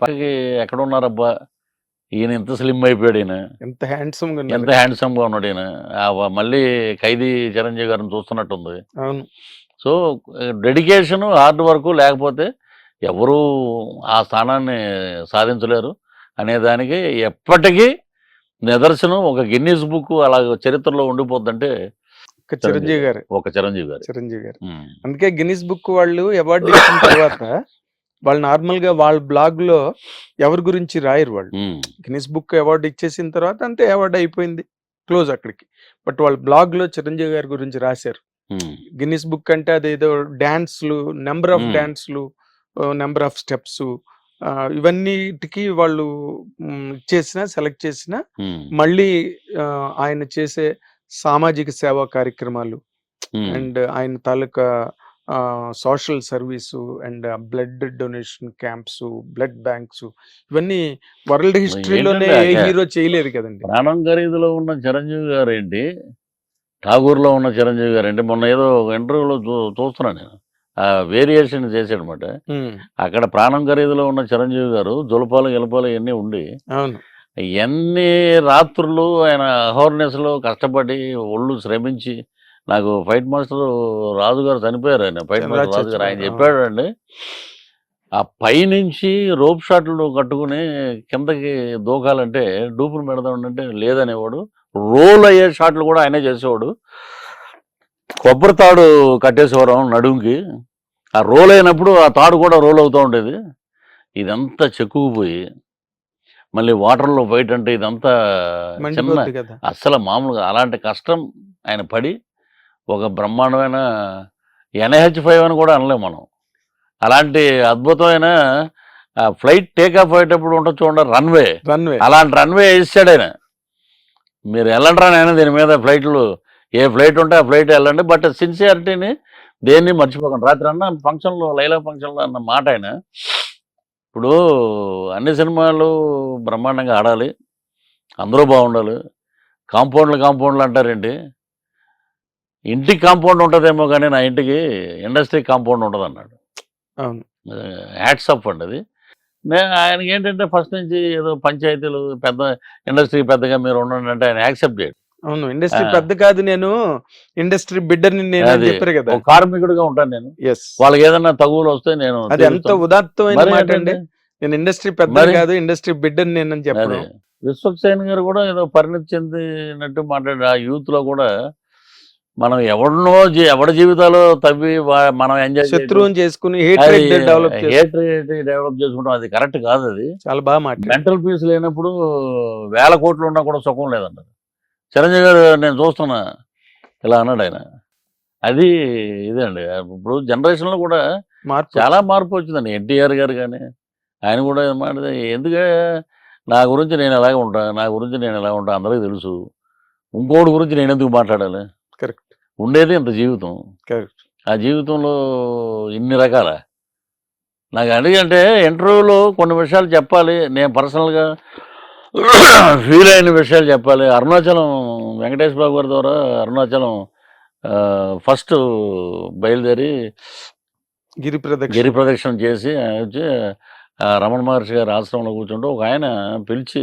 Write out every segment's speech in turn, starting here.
పక్కకి ఎక్కడ ఉన్నారబ్బా ఈయన ఇంత స్లిమ్ అయిపోయాడు ఈయన. ఎంత హ్యాండ్సమ్గా ఎంత హ్యాండ్సమ్గా ఉన్నాడు ఈయన. మళ్ళీ ఖైదీ చిరంజీవి గారిని చూస్తున్నట్టుంది. అవును. సో డెడికేషన్ హార్డ్ వర్క్ లేకపోతే ఎవరు ఆ స్థానాన్ని సాధించలేరు అనే దానికి ఎప్పటికీ నిదర్శనం ఒక గిన్నీస్ బుక్ అలా చరిత్రలో ఉండిపోద్దంటే ఒక చిరంజీవి గారు. ఒక చిరంజీవి గారు. చిరంజీవి గారు. అందుకే గిన్నిస్ బుక్ వాళ్ళు అవార్డు ఇచ్చిన తర్వాత వాళ్ళు నార్మల్గా వాళ్ళ బ్లాగ్లో ఎవరి గురించి రాయరు వాళ్ళు ఉమ్. గిన్నిస్ బుక్ అవార్డు ఇచ్చేసిన తర్వాత అంతే అవార్డు అయిపోయింది క్లోజ్ అక్కడికి బట్ వాళ్ళ బ్లాగ్లో చిరంజీవి గారి గురించి రాశారు. గిన్నిస్ బుక్ అంటే అదేదో డాన్స్లు నెంబర్ ఆఫ్. డాన్స్లు నెంబర్ ఆఫ్ స్టెప్స్ ఇవన్నిటికి వాళ్ళు చేసిన సెలెక్ట్ చేసిన. మళ్ళీ ఆయన చేసే సామాజిక సేవా కార్యక్రమాలు. అండ్ ఆయన తాలూకా social service and blood donation camps blood banks ఇవన్నీ వరల్డ్ హిస్టరీలోనే ఏ హీరో చేయలేరు కదండి. ప్రాణం ఖరీదులో ఉన్న చిరంజీవి గారు ఏంటి ఠాగూర్లో ఉన్న చిరంజీవి గారు ఏంటి మొన్న ఏదో ఇంటర్వ్యూలో చూస్తున్నాను నేను. ఆ వేరియేషన్ చేశాడనమాట ఉమ్, అక్కడ ప్రాణం ఖరీదులో ఉన్న చిరంజీవి గారు జులపాలు గెలపాలు ఇవన్నీ ఉండి ఎన్ని రాత్రులు ఆయన అహోర్నెస్లో కష్టపడి ఒళ్ళు శ్రమించి నాకు ఫైట్ మాస్టర్ రాజు గారు చనిపోయారు ఆయన. ఫైట్ మాస్టర్ రాజు గారు. ఆయన చెప్పాడు అండి ఆ పైనుంచి రోప్ షాట్లు కట్టుకుని కిందకి దూకాలంటే డూపులు పెడదామంటే లేదనేవాడు. రోల్ అయ్యే షాట్లు కూడా ఆయనే చేసేవాడు. కొబ్బరి తాడు కట్టేసేవారు నడుముకి. ఆ రోల్ అయినప్పుడు ఆ తాడు కూడా రోల్ అవుతూ ఉండేది. ఇదంతా చెక్కుకుపోయి మళ్ళీ వాటర్లో బయట అంటే ఇదంతా చిన్న అస్సలు మామూలుగా అలాంటి కష్టం ఆయన పడి ఒక బ్రహ్మాండమైన ఎన్హెచ్ ఫైవ్ అని కూడా అనలేం మనం. అలాంటి అద్భుతమైన ఫ్లైట్ టేక్ ఆఫ్ అయ్యేటప్పుడు ఉంటుంది చూడండి రన్వే. రన్వే. అలాంటి రన్వే వేసాడు ఆయన. మీరు వెళ్ళండి ఆయన దీని మీద ఫ్లైట్లు ఏ ఫ్లైట్ ఉంటే ఆ ఫ్లైట్ వెళ్ళండి బట్ సిన్సియారిటీని దేన్ని మర్చిపోకండి. రాత్రి అన్న ఫంక్షన్లో లైలా ఫంక్షన్లో అన్న మాట ఆయన. ఇప్పుడు అన్ని సినిమాలు బ్రహ్మాండంగా ఆడాలి అందరూ బాగుండాలి కాంపౌండ్లు కాంపౌండ్లు అంటారేంటి? ఇంటికి కాంపౌండ్ ఉంటుందేమో కానీ నా ఇంటికి ఇండస్ట్రీ కాంపౌండ్ ఉంటుంది అన్నాడు అవును హ్యాట్స్ అప్ అండి అది. నేను ఆయనకి ఏంటంటే ఫస్ట్ నుంచి ఏదో పంచాయతీలు పెద్ద ఇండస్ట్రీ పెద్దగా మీరు ఉండండి అంటే ఆయన యాక్సెప్ట్ చేయడు. అవును ఇండస్ట్రీ. పెద్ద కాదు నేను ఇండస్ట్రీ బిడ్డర్ని నేను. చెప్పారు కదా. కార్మికుడిగా ఉంటాను నేను. వాళ్ళకి ఏదైనా తగువులు వస్తే నేను అది ఎంత. ఉదాత్తమైన మాట అండి. నేను ఇండస్ట్రీ పెద్ద కాదు ఇండస్ట్రీ బిడ్డని నేను అని చెప్పడం. అదే. విశ్వక్సేన్ గారు కూడా ఏదో పరిణతి చెందినట్టు మాట్లాడారు. ఆ యూత్లో కూడా మనం ఎవరినో ఎవరి జీవితాలు తవ్వి మనం ఎంజాయ్ శత్రువుని చేసుకుని డెవలప్ డెవలప్ చేసుకుంటాం. అది కరెక్ట్ కాదు అది. చాలా బాగా మాట్లాడారు. మెంటల్ పీస్ లేనప్పుడు వేల కోట్లు ఉన్నా కూడా సుఖం లేదంటారు చిరంజీవి గారు నేను చూస్తున్నా. ఇలా అన్నాడు ఆయన. అది ఇదే అండి ఇప్పుడు జనరేషన్లో కూడా మార్పు చాలా మార్పు వచ్చిందండి. ఎన్టీఆర్ గారు కానీ ఆయన కూడా మాట ఎందుకే నా గురించి నేను ఎలాగ ఉంటా నా గురించి నేను ఎలా ఉంటా అందరికీ తెలుసు. ఇంకోటి గురించి నేను ఎందుకు మాట్లాడాలి? కరెక్ట్ ఉండేది ఇంత జీవితం. ఆ జీవితంలో ఇన్ని రకాల? నాకు అడిగంటే ఇంటర్వ్యూలో కొన్ని విషయాలు చెప్పాలి. నేను పర్సనల్గా ఫీల్ అయిన విషయాలు చెప్పాలి. అరుణాచలం వెంకటేష్ బాబు గారి ద్వారా అరుణాచలం ఫస్ట్ బయలుదేరి గిరి ప్రదక్షిణ. గిరి ప్రదక్షిణ చేసి వచ్చి రమణ మహర్షి గారి ఆశ్రమంలో కూర్చుంటూ ఒక ఆయన పిలిచి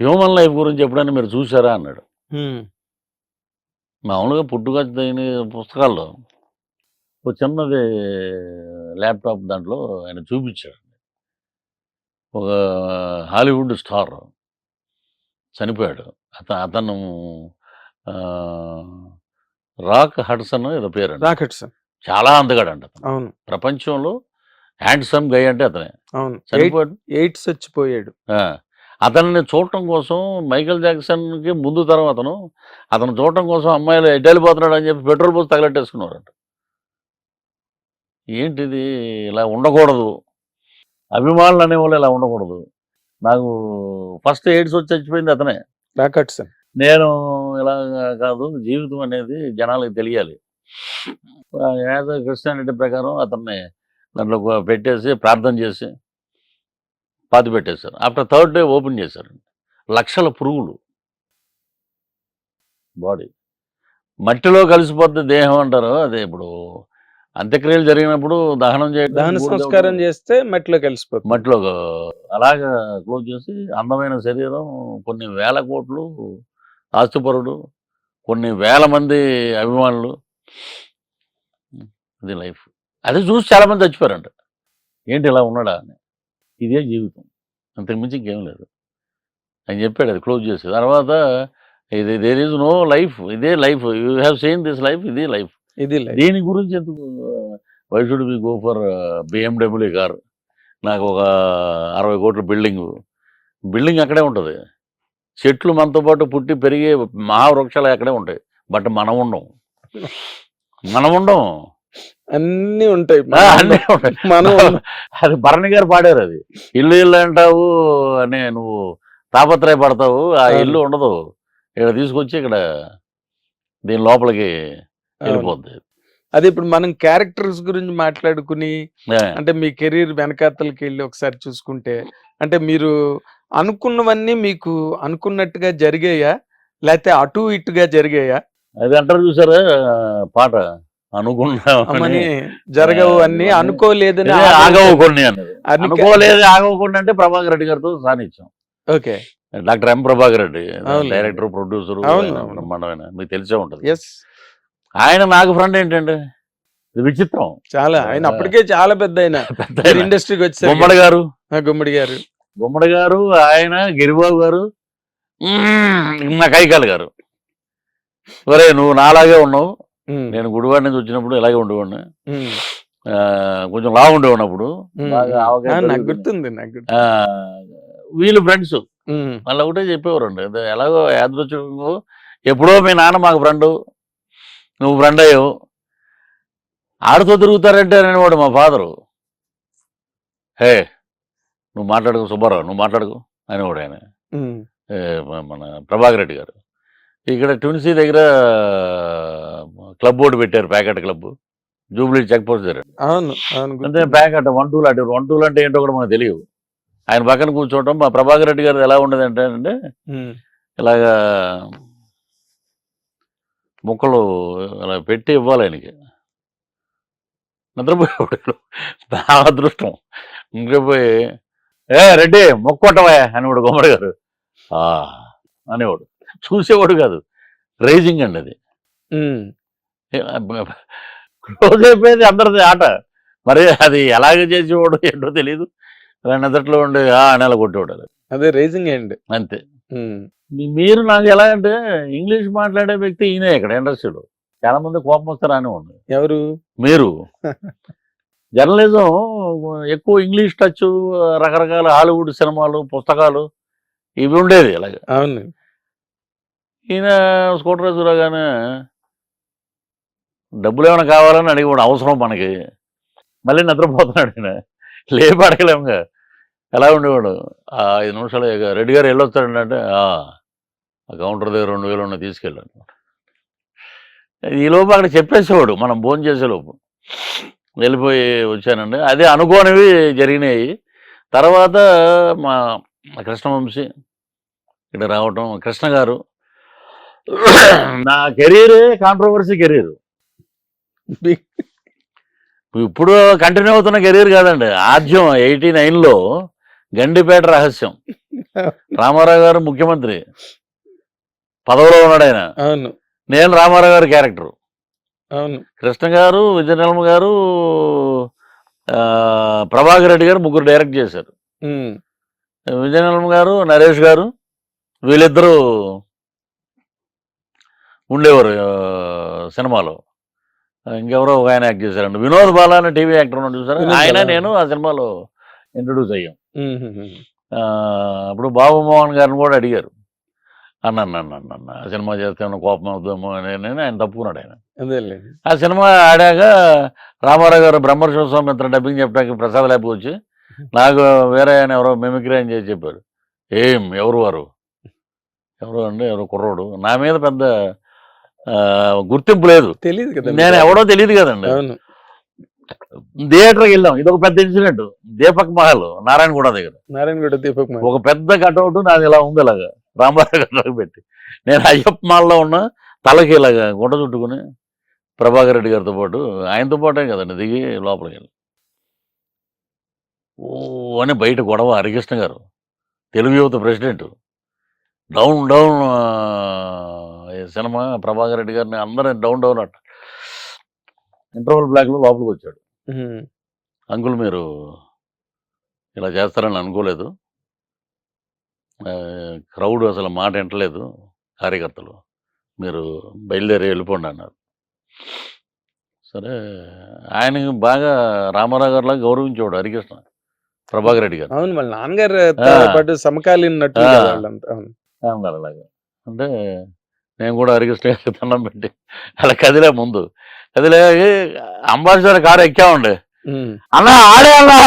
హ్యూమన్ లైఫ్ గురించి ఎప్పుడైనా మీరు చూసారా? అన్నాడు. మామూలుగా పుట్టుక తగిన పుస్తకాల్లో ఒక చిన్నది ల్యాప్టాప్ దాంట్లో ఆయన చూపించాడు. ఒక హాలీవుడ్ స్టార్. చనిపోయాడు. అతను అతను రాక్ హడ్సన్ ఏదో పేరు రాకెట్ సార్ చాలా అందగాడంట అతను. అవును. ప్రపంచంలో హ్యాండ్సమ్ గై అంటే అతనే. అవును. చనిపోయాడు. ఎయిట్ చచ్చిపోయాడు. అతన్ని చూడటం కోసం మైకేల్ జాక్సన్కి ముందు తరం అతను అతను చూడటం కోసం అమ్మాయిలు ఎడ్డు వెళ్ళిపోతున్నాడు అని చెప్పి పెట్రోల్ పోసి తగలెట్టేసుకున్నారంట. ఏంటిది ఇలా ఉండకూడదు. అభిమానులు అనేవాళ్ళు ఇలా ఉండకూడదు. నాకు ఫస్ట్ ఎయిడ్స్ వచ్చి చచ్చిపోయింది అతనే. నేను ఇలా కాదు జీవితం అనేది జనాలకు తెలియాలి. యాజ్ క్రిస్టియానిటీ ప్రకారం అతన్ని దాంట్లో పెట్టేసి ప్రార్థన చేసి పాతి పెట్టేశారు. ఆఫ్టర్ థర్డ్ డే ఓపెన్ చేశారు లక్షల పురుగులు. బాడీ. మట్టిలో కలిసిపోద్ది దేహం అంటారు. అదే ఇప్పుడు అంత్యక్రియలు జరిగినప్పుడు దహనం చేయడం దహన సంస్కారం చేస్తే మట్టిలో కలిసిపోతుంది. మట్టిలో అలాగా క్లోజ్ చేసి అందమైన శరీరం కొన్ని వేల కోట్లు ఆస్తిపరుడు కొన్ని వేల మంది అభిమానులు. అది లైఫ్. అది చూసి చాలా మంది చచ్చిపోయారంట. ఏంటి ఇలా ఉన్నాడా అని. ఇదే జీవితం. అంతకుమించి ఇంకేం లేదు. అని చెప్పాడు అది క్లోజ్ చేసి. తర్వాత ఇది దేర్ ఈజ్ నో లైఫ్ ఇదే life you have seen this life ఇదే లైఫ్ ఇది. దీని గురించి ఎందుకు why should be go for BMW car నాకు ఒక అరవై కోట్ల బిల్డింగ్. బిల్డింగ్ అక్కడే ఉంటుంది. చెట్లు మనతో పాటు పుట్టి పెరిగే మహావృక్షాలు అక్కడే ఉంటాయి. బట్ మనం ఉండం. మనం ఉండం. అన్ని ఉంటాయి. ఆ, అన్నీ ఉంటాయి. మనం అది భరణి గారు పాడారు అది. ఇల్లు ఇల్లు అంటావు అని నువ్వు తాపత్రయపడతావు. ఆ అవును. ఇల్లు ఉండదు. ఇక్కడ తీసుకొచ్చి ఇక్కడ దీని లోపలికి వెళ్ళిపోద్ది. అది ఇప్పుడు మనం క్యారెక్టర్స్ గురించి మాట్లాడుకుని ఏ, అంటే మీ కెరీర్ వెనకాతలకి వెళ్ళి ఒకసారి చూసుకుంటే అంటే మీరు అనుకున్నవన్నీ మీకు అనుకున్నట్టుగా జరిగాయా? లేకపోతే అటు ఇటుగా జరిగాయా? అది అంటారు చూసారా పాట? అనుకున్నా అమ్మని జరగవు అన్ని ఇవన్నీ అనుకోలేదని ఆగవు కొన్ని అనుకోలేదు ఆగవకుండా అంటే ప్రభాకర్ రెడ్డి గారితో సాధించాం okay. Doctor M Prabhakar Reddy. Director producer. బ్రహ్మాండమైన మీకు తెలిసే ఉంటది. ఆయన నాకు ఫ్రెండ్ ఏంటంటే ఇది విచిత్రం. చాలా ఆయన అప్పటికే చాలా పెద్ద ఆయన. ఇండస్ట్రీకి వచ్చారు గుమ్మడి గారు. గుమ్మడి గారు. గుమ్మడి గారు ఆయన గిరిబాబు గారు నా కైకాలు గారు. ఒరే నువ్వు నాలాగే ఉన్నావు. నేను గుడివాడి నుంచి వచ్చినప్పుడు ఇలాగే ఉండేవాడిని. కొంచెం. బాగా ఆవకాయ ఆ, నాకు. గుర్తుంది వీళ్ళు ఫ్రెండ్స్. మళ్ళీ ఒకటే చెప్పేవారండి. ఎలాగో యాదృచ్ఛికంగా ఎప్పుడో మీ నాన్న మాకు ఫ్రెండ్. నువ్వు ఫ్రెండ్ అయ్యావు. ఆడుతూ తిరుగుతారంటే అనేవాడు మా ఫాదరు. హే నువ్వు మాట్లాడుకో సుబ్బారావు నువ్వు మాట్లాడుకో అనేవాడు ఆయన. మన ప్రభాకర్ రెడ్డి గారు. ఇక్కడ ట్విన్సీ దగ్గర క్లబ్ బోర్డు పెట్టారు packet club. Jubilee check post దగ్గర. అవును అంటే. ప్యాకెట్ వన్ టూలు అంటే వన్ టూలు అంటే ఏంటో కూడా మనకు తెలియదు ఆయన పక్కన కూర్చోవటం మా ప్రభాకర్ రెడ్డి గారు ఎలా ఉండేది అంటే ఇలాగా ముక్కలు ఇలా పెట్టి ఇవ్వాలి ఆయనకి. నిద్రపోయేవాడు. నా అదృష్టం ఇంకపోయి ఏ రెడ్డి మొక్కొట్టవా అనేవాడు గుమ్మడి గారు. "ఆ" అనేవాడు. చూసేవాడు కాదు. రేజింగ్ అండి అది. క్లోజ్ అయిపోయేది అందరిది ఆట. మరి అది ఎలాగ చేసేవాడు ఏంటో తెలియదు అలా నిద్రలో ఉండి ఆ నెల కొట్టేవాడు అది. రైజింగ్ ఎండ్ అంతే. మీరు నాకు ఎలా అంటే ఇంగ్లీష్ మాట్లాడే వ్యక్తి ఈయనే ఇక్కడ ఇండస్ట్రీలో. చాలా మంది కోపం వస్తారు అని ఉంది ఎవరు? మీరు. జర్నలిజం ఎక్కువ ఇంగ్లీష్ టచ్ రకరకాల హాలీవుడ్ సినిమాలు పుస్తకాలు ఇవి ఉండేది అలాగే అవును. ఈయన స్కూటర్ రాగానే డబ్బులు ఏమైనా కావాలని అడిగిపోవడం అవసరం మనకి. మళ్ళీ నిద్రపోతున్నాడు ఈయన. లేపు అడగలేముగా ఎలా ఉండేవాడు? ఆ ఐదు నిమిషాలు రెడ్డి గారు వెళ్ళొస్తాడండి అంటే "ఆ, కౌంటర్ దగ్గర రెండు వేలు ఉన్నాయి తీసుకెళ్ళాను ఈ లోపు అక్కడ చెప్పేసేవాడు మనం భోజనం చేసేలోపు వెళ్ళిపోయి వచ్చానండి. అదే అనుకోనివి జరిగినాయి. తర్వాత మా మా కృష్ణవంశీ ఇక్కడ రావటం కృష్ణ గారు నా కెరీరే కాంట్రవర్సీ కెరీర్. ఇప్పుడు కంటిన్యూ అవుతున్న కెరీర్ కాదండి. ఆద్యం ఎయిటీ నైన్లో గండిపేట రహస్యం. రామారావు గారు ముఖ్యమంత్రి. పదవిలో ఉన్నాడు ఆయన. అవును. నేను రామారావు గారి క్యారెక్టర్ అవును. కృష్ణ గారు విజయనిర్మ గారు ప్రభాకర్ రెడ్డి గారు ముగ్గురు డైరెక్ట్ చేశారు. ఉమ్, విజయనిర్మ గారు నరేష్ గారు వీళ్ళిద్దరూ ఉండేవారు సినిమాలో. ఇంకెవరో ఒక ఆయన యాక్ట్ చేశారండి. వినోద్ బాలా అనే టీవీ యాక్టర్ ఉన్నాడు చూసారా? ఆయన. నేను ఆ సినిమాలో ఇంట్రొడ్యూస్ అయ్యాం. అప్పుడు బాబు మోహన్ గారిని కూడా అడిగారు. అన్న అన్న అన్న ఆ సినిమా చేస్తే కోపం అవుతామో అని ఆయన తప్పుకున్నాడు ఆయన. ఆ సినిమా ఆడాక రామారావు గారు బ్రహ్మర్షి స్వామిత్ర డబ్బింగ్ చెప్పడానికి ప్రసాద్ ల్యాబ్కి వచ్చి నాకు వేరే ఆయన ఎవరో మిమిక్రీ అని చేసి చెప్పారు ఏం ఎవరు వారు? ఎవరు అండి ఎవరో కుర్రోడు. నా మీద పెద్ద గుర్తింపు లేదు. తెలియదు కదా నేను ఎవడో తెలియదు కదండి. థియేటర్కి వెళ్ళాం. ఇది ఒక పెద్ద ఇన్సిడెంట్. దీపక్ మహల్ నారాయణగూడ దగ్గర. నారాయణగూడ దీపక్ మాల్. ఒక పెద్ద కటౌట్ నాది ఇలా ఉంది ఇలాగా. రామారావు కటౌట్ పెట్టి. నేను అయ్యప్ప మాల్లో ఉన్న తలకి ఇలాగా గుడ్డ చుట్టుకుని ప్రభాకర్ రెడ్డి గారితో పాటు ఆయనతో పాటే కదండి దిగి లోపలికి వెళ్ళి. ఓ అని బయట గొడవ హరికృష్ణ గారు తెలుగు యువత president. Down down cinema Prabhakar Reddy గారిని అందరూ డౌన్ డౌన్ అంట. ఇంటర్వల్ బ్లాక్లో లోపలికి వచ్చాడు. అంకుల్ మీరు ఇలా చేస్తారని అనుకోలేదు. క్రౌడ్ అసలు మాట వింటలేదు కార్యకర్తలు. మీరు బయలుదేరి వెళ్ళిపోండి అన్నారు. సరే ఆయనకి బాగా రామారావు గారిలా గౌరవించేవాడు హరికృష్ణ ప్రభాకర్ రెడ్డి గారు అవును వాళ్ళ నాన్నగారు. పాటు సమకాలీన అలాగా అంటే నేను కూడా గారికి దండం పెట్టి అలా కదిలే ముందు. కదిలే అంబాసిడర్ కారు ఎక్కామండి. అన్న ఆడే అన్నా.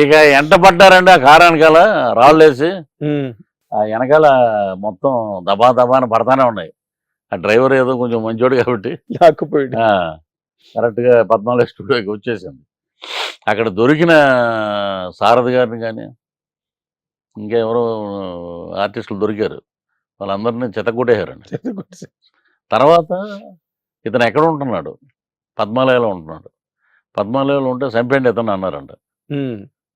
ఇక ఎంట పడ్డారండి ఆ కారు వెనకాల? రాళ్ళు వేసి. ఉమ్, ఆ వెనకాల మొత్తం దబా దబా అని పడతానే ఉన్నాయి. ఆ డ్రైవర్ ఏదో కొంచెం మంచోడు కాబట్టి. లాక్కుపోయాడు కరెక్ట్గా పద్నాలుగు స్టూడియోకి వచ్చేసింది. అక్కడ దొరికిన సారథి గారిని కానీ ఇంకెవరో ఆర్టిస్టులు దొరికారు. వాళ్ళందరినీ చెత్తకొట్టేశారు. తర్వాత ఇతను ఎక్కడ ఉంటున్నాడు? పద్మాలయంలో ఉంటున్నాడు. పద్మాలయంలో ఉంటే చంపేయండి ఇతను అన్నారంట.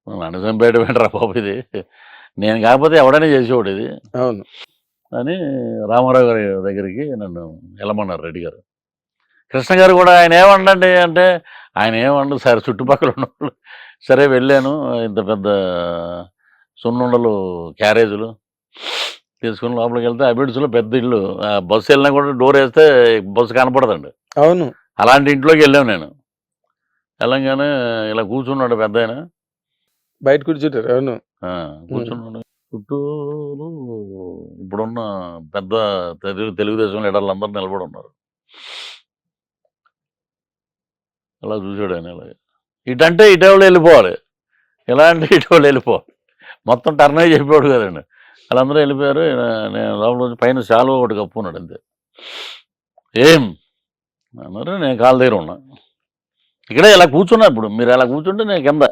నన్ను చంపేయడం ఏంట్రా బాబు ఇది? నేను కాకపోతే ఎవడైనా చేసేవాడు ఇది. అవును. అని రామారావు గారి దగ్గరికి నన్ను వెళ్ళమన్నారు రెడ్డి గారు. కృష్ణ గారు కూడా ఆయన ఏమండండి అంటే ఆయన ఏమండు సార్ చుట్టుపక్కల ఉన్న వాళ్ళు. సరే వెళ్ళాను. ఇంత పెద్ద సున్నుండలు క్యారేజీలు. తీసుకుని లోపలికి వెళ్తే అబిడ్స్లో పెద్ద ఇల్లు. ఆ బస్సు వెళ్ళినా కూడా డోర్ వేస్తే బస్సు కనపడదండి. అవును. అలాంటి ఇంట్లోకి వెళ్ళాను నేను. వెళ్ళంగానే ఇలా కూర్చున్నాడు పెద్ద ఆయన. బయట కూర్చుంటారు అవును. కూర్చున్నాడు. చుట్టూరు ఇప్పుడున్న పెద్ద తెలుగు తెలుగుదేశం లీడర్లు అందరూ నిలబడి ఉన్నారు. అలా చూసాడు ఆయన ఇలాగ. ఇటంటే ఇటీవల వెళ్ళిపోవాలి. ఇలా అంటే ఇటీవల వెళ్ళిపోవాలి. మొత్తం టర్న్ అయ్యి చెప్పాడు కదండి. వాళ్ళందరూ వెళ్ళిపోయారు. నేను లోపల పైన శాలువ ఒకటి కప్పుకున్నాడు అంతే. ఏం? అన్నారు నేను కాళ్ళ దగ్గర ఉన్నా. ఇక్కడే ఇలా కూర్చున్నా ఇప్పుడు. మీరు అలా కూర్చుంటే నేను కింద.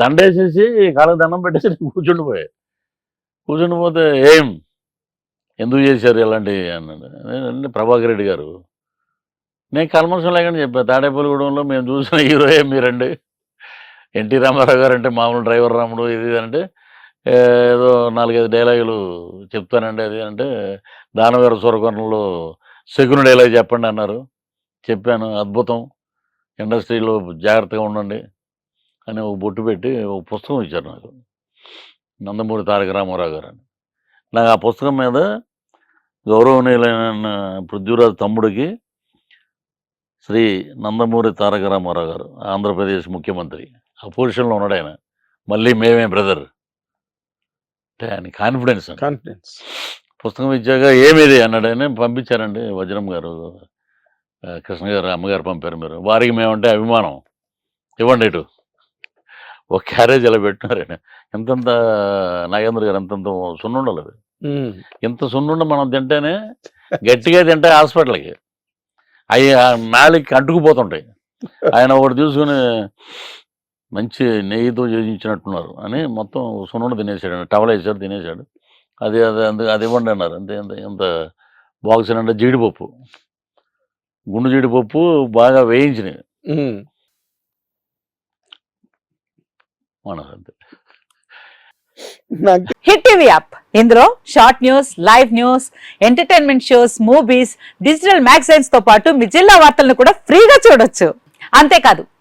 దండేసేసి కాళ్ళకి దండం పెట్టేసి నేను కూర్చుండిపోయా. కూర్చుండిపోతే ఏం? ఎందుకు చేశారు ఇలాంటివి అన్నాడు. నేను ప్రభాకర్ రెడ్డి గారు నేను కల్మషం లేకుండా చెప్పాను తాడేపల్లిగూడెంలో మేము చూసిన హీరోయే మీరండి. ఎన్టీ రామారావు గారు అంటే మామూలు డ్రైవర్ రాముడు ఇది అంటే ఏ, ఏదో నాలుగైదు డైలాగులు చెప్తానండి అది. అంటే దానవీర స్వరకొండలో శకును డైలాగ్ చెప్పండి అన్నారు. చెప్పాను అద్భుతం. ఇండస్ట్రీలో జాగ్రత్తగా ఉండండి అని ఒక బొట్టు పెట్టి ఒక పుస్తకం ఇచ్చారు నాకు. నందమూరి తారక రామారావు గారు అని. నాకు ఆ పుస్తకం మీద గౌరవనీయులైన పృథ్వీరాజ్ తమ్ముడికి శ్రీ నందమూరి తారక రామారావు గారు ఆంధ్రప్రదేశ్ ముఖ్యమంత్రి. ఆ పొజిషన్లో ఉన్నాడు ఆయన. మళ్ళీ మేమే బ్రదర్. అంటే ఆయన కాన్ఫిడెన్స్. కాన్ఫిడెన్స్ పుస్తకం ఇచ్చాక ఏమిది అన్నాడు ఆయన పంపించారండి వజ్రం గారు కృష్ణ గారు అమ్మగారు పంపారు మీరు. వారికి మేమంటే అభిమానం. ఇవ్వండి ఇటు. ఒక క్యారేజ్ ఇలా పెట్టినారు ఆయన. ఎంతంత నాగేంద్ర గారు ఎంతంత సున్నుండలు అవి. ఉమ్, ఇంత సున్నుండ మనం తింటేనే గట్టిగా తింటే హాస్పిటల్కి. అవి ఆ నాలుగుకి అంటుకుపోతుంటాయి. ఆయన ఒకటి తీసుకుని మంచి నెయ్యితో చేయించినట్టున్నారు అని మొత్తం సున్నుండ తినేసాడు టవల్ వేసాడు తినేసాడు. అది అది అందు- అది ఇవ్వండి అన్నారు. అంతే ఎంత ఎంత బాక్స్ అంటే జీడిపప్పు. గుండు జీడిపప్పు బాగా వేయించినవి. అంతే. Hit TV app. ఇందులో short news live news entertainment shows movies digital మ్యాగజైన్స్తో పాటు మీ జిల్లా వార్తలను కూడా ఫ్రీగా చూడొచ్చు. అంతేకాదు